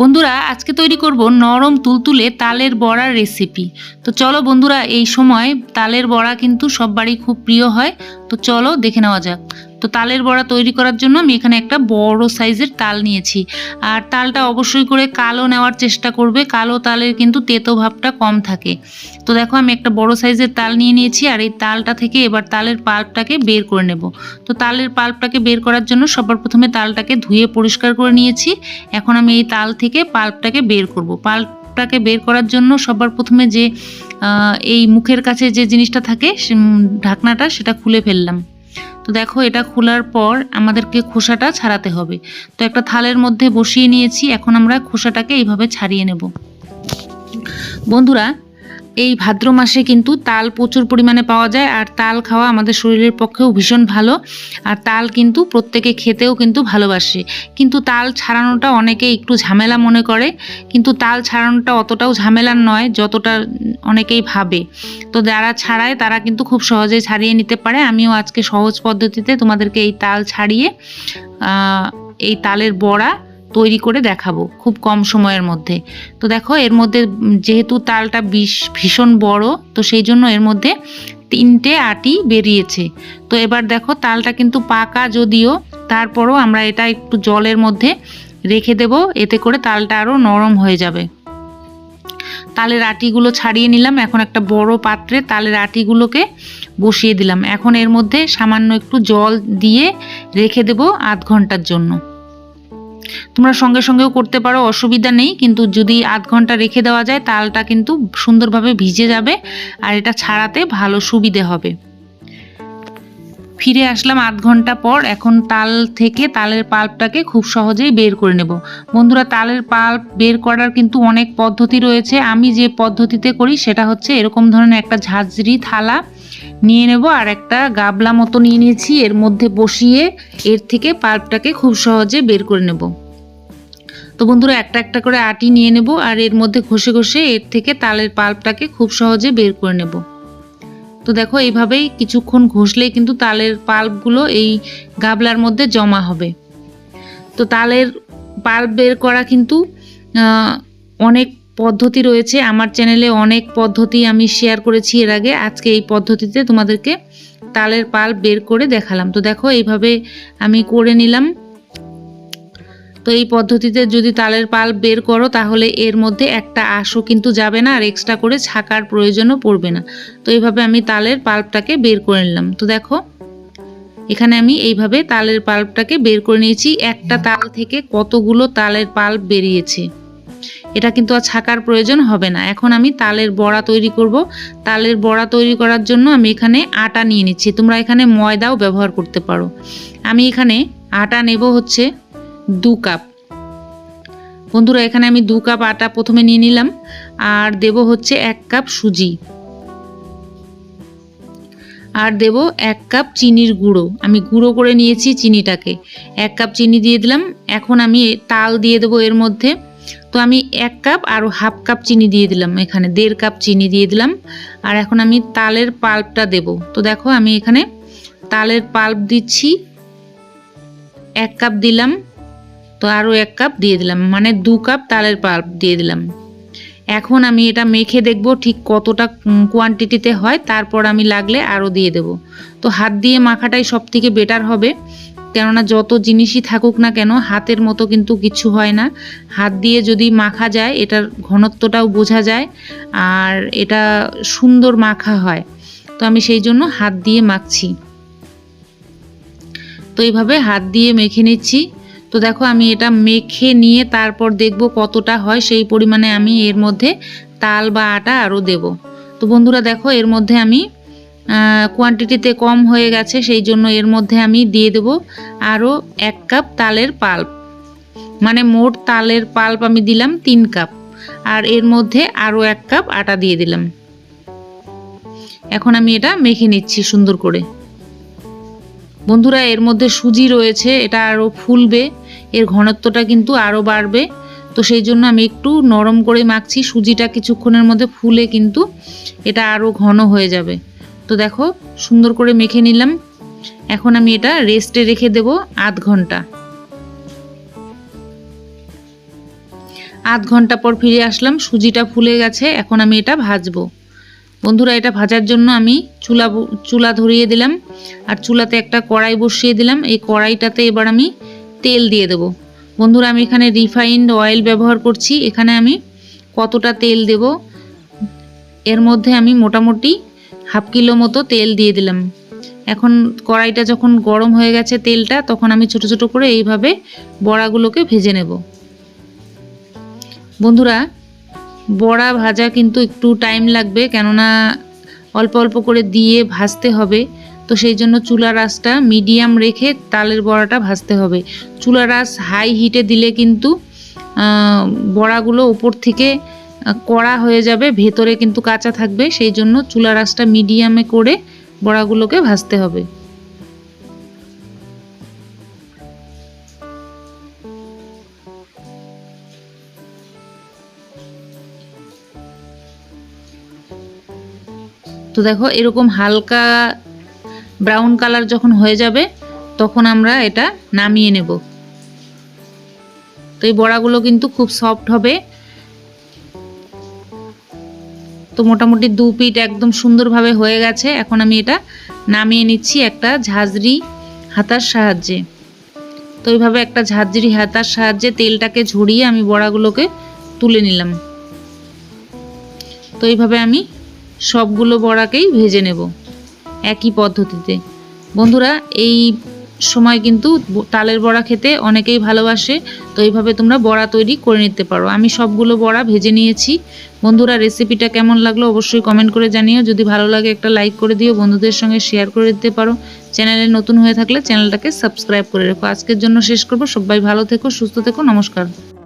বন্ধুরা, আজকে তৈরি করব নরম তুলতুলে তালের বড়ার রেসিপি তো চলো বন্ধুরা, এই সময় তালের বড়া কিন্তু সব বাড়ি খুব প্রিয় হয়। তো চলো দেখে নেওয়া যাক। তো তালের বড়া তৈরি করার জন্য আমি এখানে একটা বড় সাইজের তাল নিয়েছি। আর তালটা অবশ্যই করে কালো নেওয়ার চেষ্টা করবে। কালো তালের কিন্তু তেতো ভাবটা কম থাকে। তো দেখো আমি একটা বড় সাইজের তাল নিয়ে নিয়েছি আর এই তালটা থেকে এবার তালের পাল্পটাকে বের করে নেব। তো তালের পাল্পটাকে বের করার জন্য সবার প্রথমে তালটাকে ধুয়ে পরিষ্কার করে নিয়েছি। এখন আমি এই তাল থেকে পাল্পটাকে বের করব। পাল্পটাকে বের করার জন্য সবার প্রথমে যে এই মুখের কাছে যে জিনিসটা থাকে ঢাকনাটা, সেটা খুলে ফেললাম। তো দেখো, এটা খোলার পর আমাদেরকে খোসাটা ছাড়াতে হবে। তো একটা থালের মধ্যে বসিয়ে নিয়েছি, এখন আমরা খোসাটাকে এইভাবে ছাড়িয়ে নেব। বন্ধুরা এই ভাদ্র মাসে কিন্তু তাল প্রচুর পরিমাণে পাওয়া যায় আর তাল খাওয়া আমাদের শরীরের পক্ষেও ভীষণ ভালো। আর তাল কিন্তু প্রত্যেকে খেতেও কিন্তু ভালোবাসে। কিন্তু তাল ছাড়ানোটা অনেকে একটু ঝামেলা মনে করে, কিন্তু তাল ছাড়ানোটা অতটাও ঝামেলার নয় যতটা অনেকেই ভাবে। তো যারা ছাড়ায় তারা কিন্তু খুব সহজেই ছাড়িয়ে নিতে পারে। আমিও আজকে সহজ পদ্ধতিতে তোমাদেরকে এই তাল ছাড়িয়ে এই তালের বড়া তৈরি করে দেখাবো খুব কম সময়ের মধ্যে। তো দেখো, এর মধ্যে যেহেতু তালটা বিষ, ভীষণ বড়, তো সেই জন্য এর মধ্যে তিনটে আটি বেরিয়েছে। তো এবার দেখো, তালটা কিন্তু পাকা যদিও, তারপরও আমরা এটা একটু জলের মধ্যে রেখে দেব, এতে করে তালটা আরও নরম হয়ে যাবে। তালের আটিগুলো ছাড়িয়ে নিলাম, এখন একটা বড় পাত্রে তালের আটিগুলোকে বসিয়ে দিলাম। এখন এর মধ্যে সামান্য একটু জল দিয়ে রেখে দেব আধ ঘণ্টার জন্য। তোমরা সঙ্গে সঙ্গেও করতে পারো, অসুবিধা নেই, কিন্তু যদি আধ ঘণ্টা রেখে দেওয়া যায়, তালটা কিন্তু সুন্দরভাবে ভিজে যাবে আর এটা ছাড়াতে ভালো সুবিধে হবে। ফিরে আসলাম আধ ঘণ্টা পর, এখন তাল থেকে তালের পাল্পটাকে খুব সহজেই বের করে নেব। বন্ধুরা, তালের পাল্প বের করার কিন্তু অনেক পদ্ধতি রয়েছে। আমি যে পদ্ধতিতে করি, সেটা হচ্ছে এরকম ধরনের একটা ঝাঁঝরি থালা নিয়ে নেব আর একটা গাবলা মতো নিয়ে নিয়েছি। এর মধ্যে বসিয়ে এর থেকে পাল্পটাকে খুব সহজে বের করে নেব। তো বন্ধুরা, একটা একটা করে আটি নিয়ে নেব আর এর মধ্যে ঘষে ঘষে এর থেকে তালের পাল্পটাকে খুব সহজে বের করে নেব। তো দেখো, এইভাবেই কিছুক্ষণ ঘষলেই কিন্তু তালের পাল্পগুলো এই গাবলার মধ্যে জমা হবে। তো তালের পাল্প বের করা কিন্তু অনেক পদ্ধতি রয়েছে। আমার চ্যানেলে অনেক পদ্ধতি আমি শেয়ার করেছি এর আগে। আজকে এই পদ্ধতিতে তোমাদেরকে তালের পাল্প বের করে দেখালাম। তো দেখো, এইভাবে আমি করে নিলাম। তো এই পদ্ধতিতে যদি তালের পাল্প বের করো, তাহলে এর মধ্যে একটা আঁশও কিন্তু যাবে না, আর এক্সট্রা করে ছাকার প্রয়োজনও পড়বে না। তো এইভাবে আমি তালের পাল্পটাকে বের করে নিলাম। তো দেখো, এখানে আমি এইভাবে তালের পাল্পটাকে বের করে নিয়েছি। একটা তাল থেকে কতগুলো তালের পাল্প বেরিয়েছে? এটা কিন্তু আর ছাকার প্রয়োজন হবে না। এখন আমি তালের বড়া তৈরি করব। তালের বড়া তৈরি করার জন্য আমি এখানে আটা নিয়ে নিচ্ছি। তোমরা এখানে ময়দাও ব্যবহার করতে পারো। আমি এখানে আটা নেব হচ্ছে দু কাপ। বন্ধুরা, এখানে আমি দু কাপ আটা প্রথমে নিয়ে নিলাম। আর দেব হচ্ছে এক কাপ সুজি। আর দেব এক কাপ চিনির গুঁড়ো। আমি গুঁড়ো করে নিয়েছি চিনিটাকে। এক কাপ চিনি দিয়ে দিলাম। এখন আমি তাল দিয়ে দেবো এর মধ্যে। তো আমি এক কাপ আর হাফ কাপ চিনি দিয়ে দিলাম, এখানে দেড় কাপ চিনি দিয়ে দিলাম। আর এখন আমি তালের পাল্পটা দেব। তো দেখো আমি এখানে তালের পাল্প দিচ্ছি, এক কাপ দিলাম, তো আরও এক কাপ দিয়ে দিলাম মানে দু কাপ তালের পাল্প দিয়ে দিলাম। এখন আমি এটা মেখে দেখব ঠিক কতটা কোয়ান্টিটিতে হয়, তারপর আমি লাগলে আরও দিয়ে দেব। তো হাত দিয়ে মাখাটাই সব থেকে বেটার হবে। কেননা যত জিনিসই থাকুক না কেন, হাতের মতো কিন্তু কিছু হয় না। হাত দিয়ে যদি মাখা যায়, এটার ঘনত্বটাও বোঝা যায়, আর এটা সুন্দর মাখা হয়। তো আমি সেই জন্য হাত দিয়ে মাখছি। তো এইভাবে হাত দিয়ে মেখে নিচ্ছি। তো দেখো, আমি এটা মেখে নিয়ে তারপর দেখব কতটা হয়। সেই পরিমাণে আমি এর মধ্যে তাল বা আটা আরও দেব। তো বন্ধুরা, দেখো, এর মধ্যে আমি কোয়ান্টিটিতে কম হয়ে গেছে, সেই জন্য এর মধ্যে আমি দিয়ে দেব আরও এক কাপ তালের পাল্প মানে মোট তালের পাল্প আমি দিলাম তিন কাপ আর এর মধ্যে আরও এক কাপ আটা দিয়ে দিলাম। এখন আমি এটা মেখে নিচ্ছি সুন্দর করে। বন্ধুরা, এর মধ্যে সুজি রয়েছে, এটা আরও ফুলবে, এর ঘনত্বটা কিন্তু আরও বাড়বে। তো সেই জন্য আমি একটু নরম করে মাখছি, সুজিটা কিছুক্ষণের মধ্যে ফুলে কিন্তু এটা আরও ঘন হয়ে যাবে। তো দেখো, সুন্দর করে মেখে নিলাম। এখন আমি এটা রেস্টে রেখে দেব আধ ঘণ্টা। আধ ঘণ্টা পর ফিরে আসলাম, সুজিটা ফুলে গেছে, এখন আমি এটা ভাজবো। বন্ধুরা, এটা ভাজার জন্য আমি চুলা চুলা ধরিয়ে দিলাম, আর চুলাতে একটা কড়াই বসিয়ে দিলাম। এই কড়াইটাতে এবার আমি তেল দিয়ে দেবো। বন্ধুরা, আমি এখানে রিফাইন্ড অয়েল ব্যবহার করছি। এখানে আমি কতটা তেল দেব? এর মধ্যে আমি মোটামুটি হাফ কিলো মতো তেল দিয়ে দিলাম। এখন কড়াইটা যখন গরম হয়ে গেছে তেলটা, তখন আমি ছোট ছোট করে এইভাবে বড়াগুলোকে ভেজে নেব। বন্ধুরা, বড়া ভাজা কিন্তু একটু টাইম লাগবে, কেননা অল্প অল্প করে দিয়ে ভাজতে হবে। তো সেই জন্য চুলার আঁচটা মিডিয়াম রেখে তালের বড়াটা ভাজতে হবে। চুলার আঁচ হাই হিটে দিলে কিন্তু বড়াগুলো উপর থেকে কড়া হয়ে যাবে, ভেতরে কিন্তু কাঁচা থাকবে, সেই জন্য চুলার আঁচটা মিডিয়ামে করে বড়াগুলোকে ভাজতে হবে। তো দেখো, এরকম হালকা ব্রাউন কালার যখন হয়ে যাবে, তখন আমরা এটা নামিয়ে নেব। তো এই বড়াগুলো কিন্তু খুব সফট হবে। তো মোটামুটি দু পিঠ একদম সুন্দরভাবে হয়ে গেছে। এখন আমি এটা নামিয়ে নিচ্ছি একটা ঝাঁঝরি হাতার সাহায্যে। তো এইভাবে একটা ঝাঁঝরি হাতার সাহায্যে তেলটাকে ঝরিয়ে আমি বড়াগুলোকে তুলে নিলাম। তো এইভাবে আমি সবগুলো বড়াকেই ভেজে নেব একই পদ্ধতিতে। বন্ধুরা, এই সময় কিন্তু তালের বড়া খেতে অনেকেই ভালোবাসে, তো এইভাবে তোমরা বড়া তৈরি করে নিতে পারো। আমি সবগুলো বড়া ভেজে নিয়েছি। বন্ধুরা রেসিপিটা কেমন লাগল অবশ্যই কমেন্ট করে জানিও। যদি ভালো লাগে একটা লাইক করে দিও, বন্ধুদের সঙ্গে শেয়ার করে দিতে পারো। চ্যানেলে নতুন হয়ে থাকলে চ্যানেলটাকে সাবস্ক্রাইব করে রেখো। আজকের জন্য শেষ করব। সবাই ভালো থেকো, সুস্থ থেকো, নমস্কার।